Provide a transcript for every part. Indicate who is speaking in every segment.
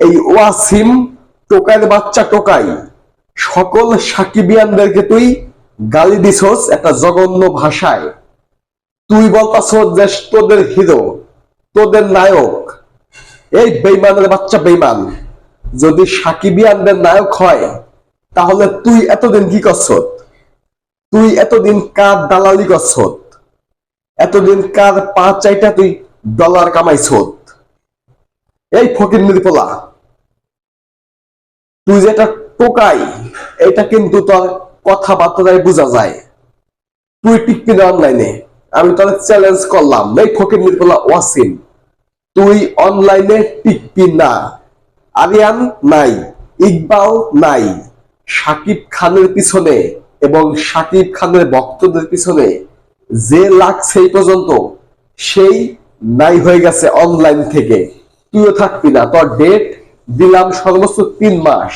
Speaker 1: এই ওয়াসিম টোকাইয়ের বাচ্চা টোকাই। সকল সাকিবিয়ানদেরকে তুই গালি দিছস একটা জঘন্য ভাষায়। তুই বলতাছ যে তোদের হিরো, তোদের নায়ক। এই বেইমানের বাচ্চা বেইমান যদি সাকিবিয়ানদের নায়ক হয়, তাহলে তুই এতদিন কি করছত তুই এতদিন কার দালালি করছত এতদিন কার পা চাইটা তুই ডলার কামাইছত এই ফকির পোলা তুই যেটা টোকাই, এটা কিন্তু তোর কথাবার্তায় বোঝা যায়। তুই টিকবি না অনলাইনে? আমি তোর চ্যালেঞ্জ করলাম। এই ফকির পোলা ওয়াসিম, তুই অনলাইনে টিকবি না আরিয়ান নাই, ইকবাল নাই সাকিব খানের পিছনে এবং সাকিব খানের ভক্তদের পিছনে যে লাগছে এই পর্যন্ত, সেই নাই হয়ে গেছে অনলাইন থেকে। তুইও থাকবি না, তোর ডেট দিলাম সর্বোচ্চ তিন মাস।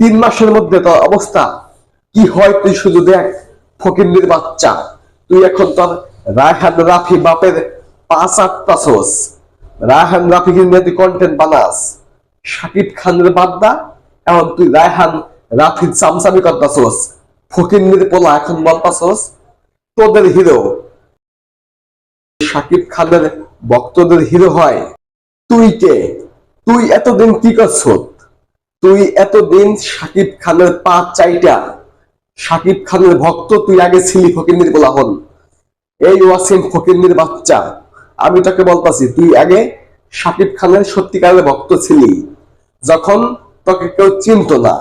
Speaker 1: তিন মাসের মধ্যে তোর অবস্থা কি হয় তুই শুধু দেখ ফকিন্দির বাচ্চা। তুই এখন তোর রায়হান রাফি বাপের পাঁচ আটটা সোস রায়হান রাফি নিয়ে তুই কন্টেন্ট বানাস। শাকিব খানের বাদ্দা এখন তুই রায়হান রাফির চামচামি করতাছোস ফকিন্দির পোলা এখন বলতাছোস তোদের হিরো শাকিব খানের ভক্তদের হিরো হয়। তুই কে? তুই এতদিন কি করছ? তুই এতদিন শাকিব খানের পা চাইটা শাকিব খানের ভক্ত, তুই আগে ছিলি ফকিন্দির বলা হন এই ওয়াসিম ফকিন্দির বাচ্চা। আমি তোকে বলতাছি, তুই আগে শাকিব খানের সত্যিকারের ভক্ত ছিলি। যখন তোকে কেউ চিনত না,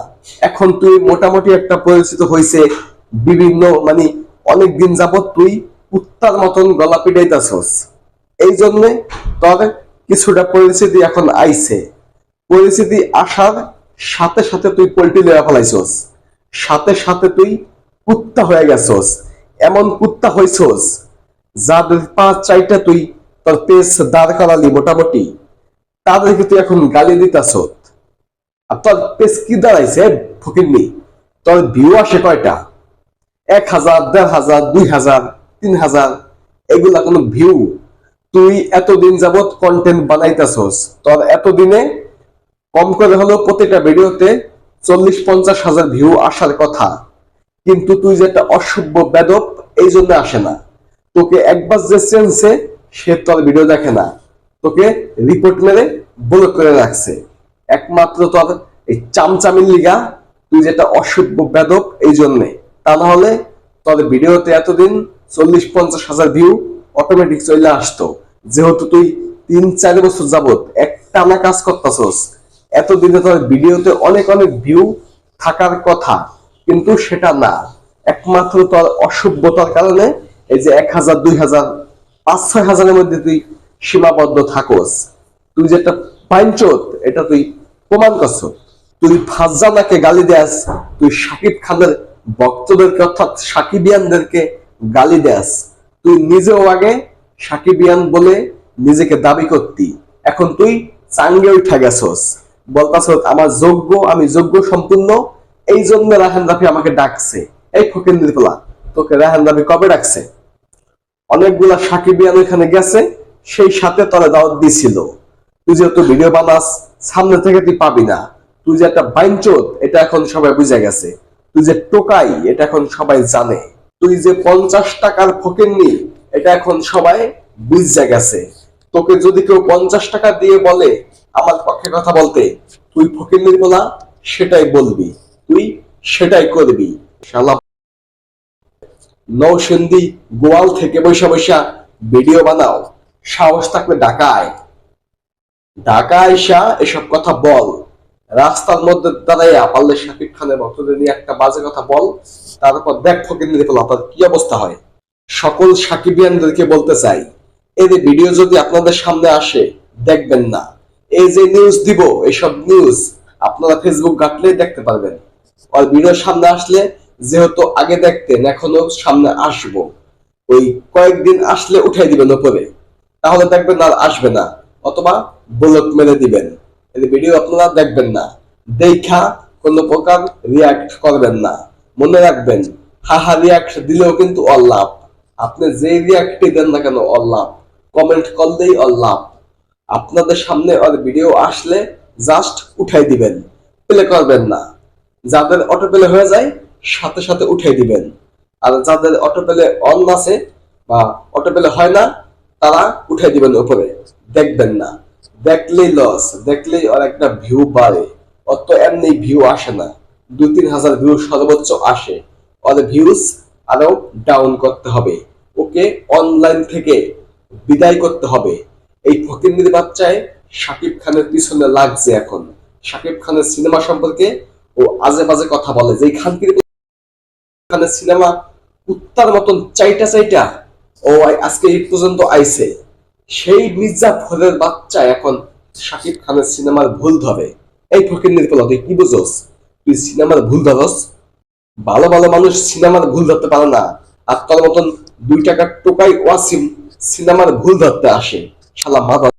Speaker 1: এখন তুই মোটামুটি একটা পরিচিত হয়েছে বিভিন্ন মানে অনেক দিন যাবত তুই কুত্তার মতন গলা পিটাইতাছস। এই জন্যে তোর কিছুটা পরিস্থিতি এখন আইছে। পরিস্থিতি আসার সাথে সাথে তুই পোল্ট্রি লেয়া ফেলাইছস। সাথে সাথে তুই কুত্তা হয়ে গেছস। এমন কুত্তা হইছস যাদের পাঁচ চাইটা তুই তোর পেস দাঁড় করালি মোটামুটি। তাদেরকে তুই এখন গালি দিতাছ আর তোর পেস কি দাঁড়াইছে ফকিরনি তোর ভিউ আসে কয়টা? এক হাজার, দেড় হাজার, দুই হাজার, তিন হাজার, এগুলা কোনো ভিউ তুই এতদিন যাবৎ কন্টেন্ট বানাইতেছস, তোর এতদিনে কম করে হলেও প্রতিটা ভিডিওতে চল্লিশ পঞ্চাশ হাজার ভিউ আসার কথা। কিন্তু তুই যেটা অসভ্য বেদব, এই জন্য আসে না। তোকে একবার যে চেনছে সে তোর ভিডিও দেখে না। তোকে রিপোর্ট মেরে ব্লক করে রাখছে। একমাত্র তোর এই চামচামির লিগা, তুই যেটা অসভ্য বেদব, এই জন্যে। তা না হলে তোর ভিডিওতে এতদিন চল্লিশ পঞ্চাশ হাজার ভিউ অটোমেটিক চলে আসতো। যেহেতু তুই তিন, চার বছর যাবত একটা না কাজ করতেছস এতদিনে তোর ভিডিওতে অনেক অনেক ভিউ থাকার কথা, কিন্তু সেটা না। একমাত্র তোর অসভ্যতার কারণে এই যে এক হাজার, দুই হাজার, পাঁচ, ছয় হাজারের মধ্যে তুই সীমাবদ্ধ থাকস। তুই যেটা পাইনচোত এটা তুই প্রমাণ করছ। তুই ফাজানাকে গালি দেয়াস, তুই সাকিব খানের ভক্তদেরকে অর্থাৎ সাকিবিয়ানদেরকে গালি দেয়াস। তুই নিজেও আগে সাকিবিয়ান বলে নিজেকে দাবি করতি। এখন তুই চাঙ্গে উঠা গেছস। বলতাছ আমার যোগ্য, আমি যোগ্য সম্পূর্ণ। এই জন্য রাহান রাফি আমাকে ডাকছে। এই ফকির নির্পলা তোকে রাহান রাফি কবে ডাকছে? অনেকগুলা সাকিবিয়ান ওইখানে গেছে, সেই সাথে তোরা দাওয়াত দিছিল। তুই যেহেতু ভিডিও বানাস, সামনে থেকে তুই পাবি না। তুই যে একটা বাইনচোদ, এটা এখন সবাই বুঝে গেছে। তুই যে টোকাই, এটা এখন সবাই জানে। তুই যে পঞ্চাশ টাকার ফকিরনি এটা এখন সবাই বুঝে গেছে। তোকে যদি কেউ পঞ্চাশ টাকা দিয়ে বলে, আমার পক্ষে কথা বলতে, তুই ফকিরনির বলা সেটাই বলবি। তুই সেটাই করবি। শালা নৌসিন্দি গোয়াল থেকে বৈশা বৈশা ভিডিও বানাও। সাহস থাকলে ঢাকায়। ঢাকা আইসা এসব কথা বল। রাস্তার মধ্যে দাঁড়াইয়া পারলে শাকিব খানের ভক্তদের নিয়ে একটা বাজে কথা বল, তারপর দেখ ফকির পেলাম আপনার কি অবস্থা হয়? সকল সাকিবিয়ানদেরকে বলতে চাই যে ভিডিও যদি আপনাদের সামনে আসে, দেখবেন না। এই যে নিউজ দিব এইসব নিউজ আপনারা ফেসবুক ঘাটলেই দেখতে পারবেন। আর ভিডিও সামনে আসলে, যেহেতু আগে দেখতেন এখনও সামনে আসব। ওই কয়েকদিন আসলে উঠাই দিবেন ওপরে তাহলে দেখবেন আর আসবে না, অথবা ব্লক মেরে দিবেন। এই ভিডিও আপনারা দেখবেন না, দেখা কোনো প্রকার রিয়াক্ট করবেন না। মনে রাখবেন, হাহা রিয়াক্ট দিলেও কিন্তু অল্লাভ আপনি যে রিয়াক্টই দেন না কেন অল্লাভ কমেন্ট করলেই অল্লাভ আপনাদের সামনে ওর ভিডিও আসলে জাস্ট উঠাই দিবেন। প্লে করবেন না। যাদের অটো প্লে হয়ে যায়, সাথে সাথে উঠাই দিবেন। আর যাদের অটো প্লে অন আছে বা অটো প্লে হয় না, তারা উঠাই দিবেন উপরে। দেখবেন না। দেখলেই লস দেখলেই ওর একটা ভিউ বাড়ে। অত এমনি ভিউ আসে না। দু তিন হাজার ভিউ সর্বোচ্চ আসে। ওর ভিউজ আরও ডাউন করতে হবে। ওকে অনলাইন থেকে বিদায় করতে হবে। এই ফকিন্দির বাচ্চায় শাকিব খানের পিছনে লাগছে এখন। শাকিব খানের সিনেমা সম্পর্কে ও আজে বাজে কথা বলে। যে খানকির খানের সিনেমা কুত্তার মতন চাইটা চাইটা ও আজকে এই পর্যন্ত আইছে। সেই মির্জা ফরের বাচ্চা এখন শাকিব খানের সিনেমার ভুল ধরে। এই ফকিন্দির পোলা, তুই কি বুঝোস? তুই সিনেমার ভুল ধরস? ভালো ভালো মানুষ সিনেমার ভুল ধরতে পারে না। আর তোর মতন দুই টাকার টোকাই ওয়াসিম সিনেমার ভুল ধরতে আসে শালা মাথা